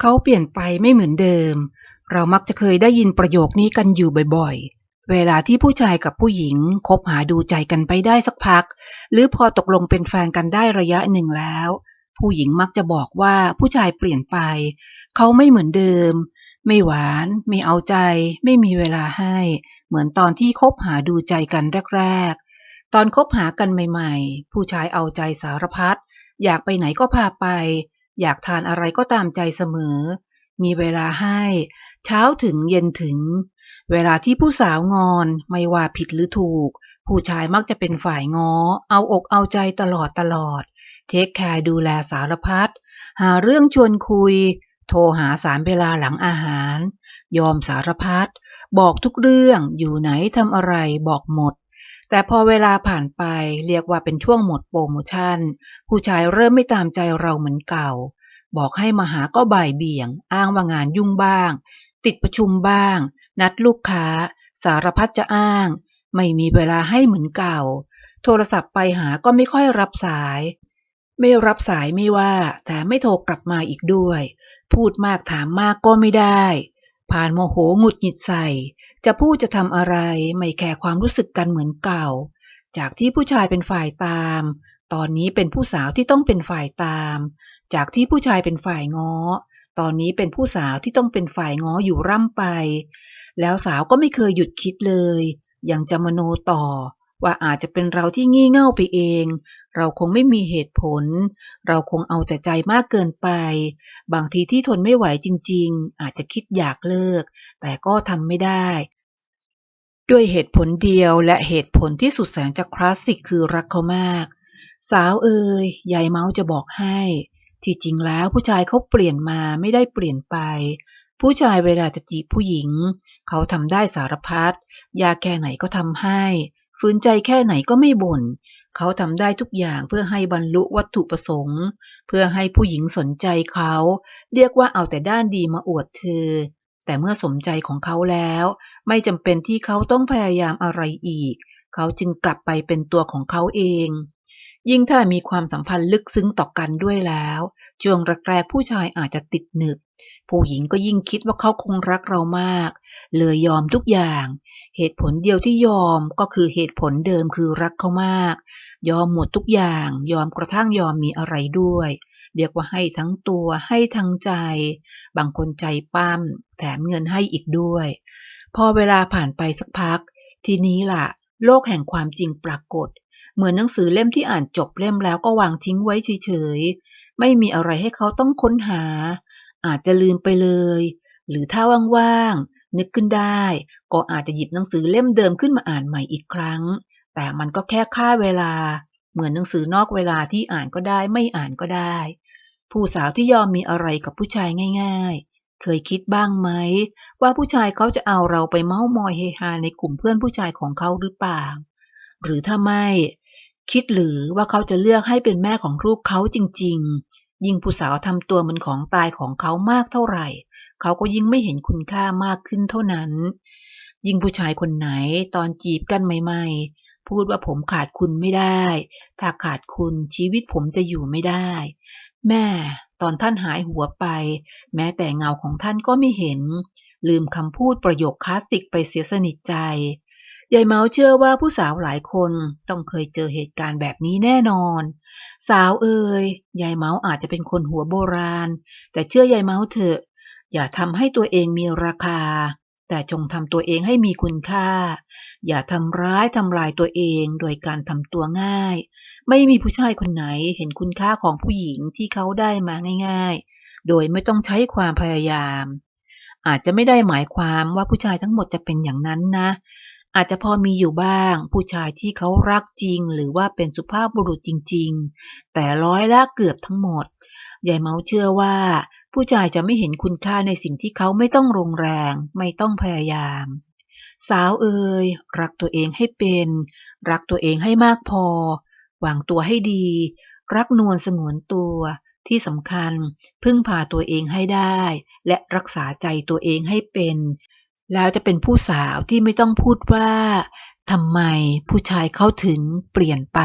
เขาเปลี่ยนไปไม่เหมือนเดิม เรามักจะเคยได้ยินประโยคนี้กันอยู่บ่อยๆ เวลาที่ผู้ชายกับผู้หญิงคบหาดูใจกันไปได้สักพัก หรือพอตกลงเป็นแฟนกันได้ระยะหนึ่งแล้ว ผู้หญิงมักจะบอกว่าผู้ชายเปลี่ยนไป เขาไม่เหมือนเดิม ไม่หวาน ไม่เอาใจ ไม่มีเวลาให้ เหมือนตอนที่คบหาดูใจกันแรกๆ ตอนคบหากันใหม่ ๆ ผู้ชายเอาใจสารพัดอยากไปไหนก็พาไป อยากทานอะไรก็ตามใจเสมอ มีเวลาให้ เช้าถึงเย็นถึง เวลาที่ผู้สาวงอนไม่ว่าผิดหรือถูก ผู้ชายมักจะเป็นฝ่ายง้อ เอาอกเอาใจตลอดตลอด เทคแคร์ดูแลสารพัด หาเรื่องชวนคุย โทรหาสารเวลาหลังอาหาร ยอมสารพัด บอกทุกเรื่อง อยู่ไหนทำอะไรบอกหมด แต่พอเวลาผ่านไปเรียกว่าเป็นช่วงหมดโปรโมชั่น ผู้ชายเริ่มไม่ตามใจเราเหมือนเก่า บอกให้มาหาก็บ่ายเบี่ยง อ้างว่างานยุ่งบ้าง ติดประชุมบ้าง นัดลูกค้า สารพัดจะอ้าง ไม่มีเวลาให้เหมือนเก่า โทรศัพท์ไปหาก็ไม่ค่อยรับสาย ไม่รับสายไม่ว่า แต่ไม่โทรกลับมาอีกด้วย พูดมากถามมากก็ไม่ได้ ผ่านโมโหหงุดหงิดใส่ จะพูดจะทำอะไรไม่แคร์ความรู้สึกกันเหมือนเก่า จากที่ผู้ชายเป็นฝ่ายตาม ตอนนี้เป็นผู้สาวที่ต้องเป็นฝ่ายตาม จากที่ผู้ชายเป็นฝ่ายง้อ ตอนนี้เป็นผู้สาวที่ต้องเป็นฝ่ายง้ออยู่ร่ำไป แล้วสาวก็ไม่เคยหยุดคิดเลย ยังจะมโนต่อ ว่าอาจจะเป็นเราที่งี่เง่าไปเอง เราคงไม่มีเหตุผล เราคงเอาแต่ใจมากเกินไป บางทีที่ทนไม่ไหวจริง ๆ อาจจะคิดอยากเลิก แต่ก็ทำไม่ได้ ด้วยเหตุผลเดียวและเหตุผลที่สุดแสนจะคลาสสิกคือรักเขามาก สาวเอ่ยยายเมาส์จะบอกให้ ที่จริงแล้วผู้ชายเขาเปลี่ยนมาไม่ได้เปลี่ยนไป ผู้ชายเวลาจะจีบผู้หญิง เขาทำได้สารพัดยาแค่ไหนก็ทำให้ ฝืนใจแค่ไหนก็ไม่บ่น เขาทำได้ทุกอย่างเพื่อให้บรรลุวัตถุประสงค์ เพื่อให้ผู้หญิงสนใจเขา เรียกว่าเอาแต่ด้านดีมาอวดเธอ แต่เมื่อสมใจของเขาแล้ว ไม่จำเป็นที่เขาต้องพยายามอะไรอีก เขาจึงกลับไปเป็นตัวของเขาเอง ยิ่งถ้ามีความสัมพันธ์ลึกซึ้งต่อกันด้วยแล้วช่วงแรกๆผู้ชายอาจจะติดหนึบ ผู้หญิงก็ยิ่งคิดว่าเขาคงรักเรามาก เลยยอมทุกอย่าง เหตุผลเดียวที่ยอมก็คือเหตุผลเดิมคือรักเขามาก ยอมหมดทุกอย่าง ยอมกระทั่งยอมมีอะไรด้วย เรียกว่าให้ทั้งตัวให้ทั้งใจ บางคนใจปั้มแถมเงินให้อีกด้วย พอเวลาผ่านไปสักพัก ทีนี้ล่ะ โลกแห่งความจริงปรากฏ เหมือนหนังสือเล่มที่อ่านจบเล่มแล้วก็วางทิ้งไว้เฉยๆไม่มีอะไรให้เขาต้องค้นหา อาจจะลืมไปเลย หรือถ้าว่างๆ นึกขึ้นได้ ก็อาจจะหยิบหนังสือเล่มเดิมขึ้นมาอ่านใหม่อีกครั้ง แต่มันก็แค่ค่าเวลา เหมือนหนังสือนอกเวลาที่อ่านก็ได้ไม่อ่านก็ได้ ผู้สาวที่ยอมมีอะไรกับผู้ชายง่าย ๆ เคยคิดบ้างไหม ว่าผู้ชายเขาจะเอาเราไปเม้ามอยเฮฮาในกลุ่มเพื่อนผู้ชายของเขาหรือเปล่า หรือถ้าไม่ คิดหรือว่าเขาจะเลือกให้เป็นแม่ของลูกเขาจริง ๆ ยิ่งผู้สาวทำตัวเหมือนของตายของเขามากเท่าไหร่ เขาก็ยิ่งไม่เห็นคุณค่ามากขึ้นเท่านั้น ยิ่งผู้ชายคนไหนตอนจีบกันใหม่ๆ พูดว่าผมขาดคุณไม่ได้ ถ้าขาดคุณชีวิตผมจะอยู่ไม่ได้ แม่ตอนท่านหายหัวไป แม้แต่เงาของท่านก็ไม่เห็น ลืมคำพูดประโยคคลาสสิกไปเสียสนิทใจ ยายเมาเชื่อว่าผู้สาวหลายคนต้องเคยเจอเหตุการณ์แบบนี้แน่นอน สาวเอ่ยยายเมาอาจจะเป็นคนหัวโบราณ แต่เชื่อยายเมาเถอะ อย่าทำให้ตัวเองมีราคา แต่จงทำตัวเองให้มีคุณค่า อย่าทำร้ายทำลายตัวเองโดยการทำตัวง่าย ไม่มีผู้ชายคนไหนเห็นคุณค่าของผู้หญิงที่เขาได้มาง่าย ๆ โดยไม่ต้องใช้ความพยายามอาจจะไม่ได้หมายความว่าผู้ชายทั้งหมดจะเป็นอย่างนั้นนะ อาจจะพอมีอยู่บ้าง ผู้ชายที่เขารักจริง หรือว่าเป็นสุภาพบุรุษจริง ๆ แต่ร้อยละเกือบทั้งหมดยายเมาเชื่อว่า ผู้ชายจะไม่เห็นคุณค่าในสิ่งที่เขาไม่ต้องลงแรง ไม่ต้องพยายาม สาวเอ่ยรักตัวเองให้เป็น รักตัวเองให้มากพอ วางตัวให้ดี รักนวลสงวนตัวที่สำคัญพึ่งพาตัวเองให้ได้ และรักษาใจตัวเองให้เป็น แล้วจะเป็นผู้สาวที่ไม่ต้องพูดว่าทำไมผู้ชายเขาถึงเปลี่ยนไป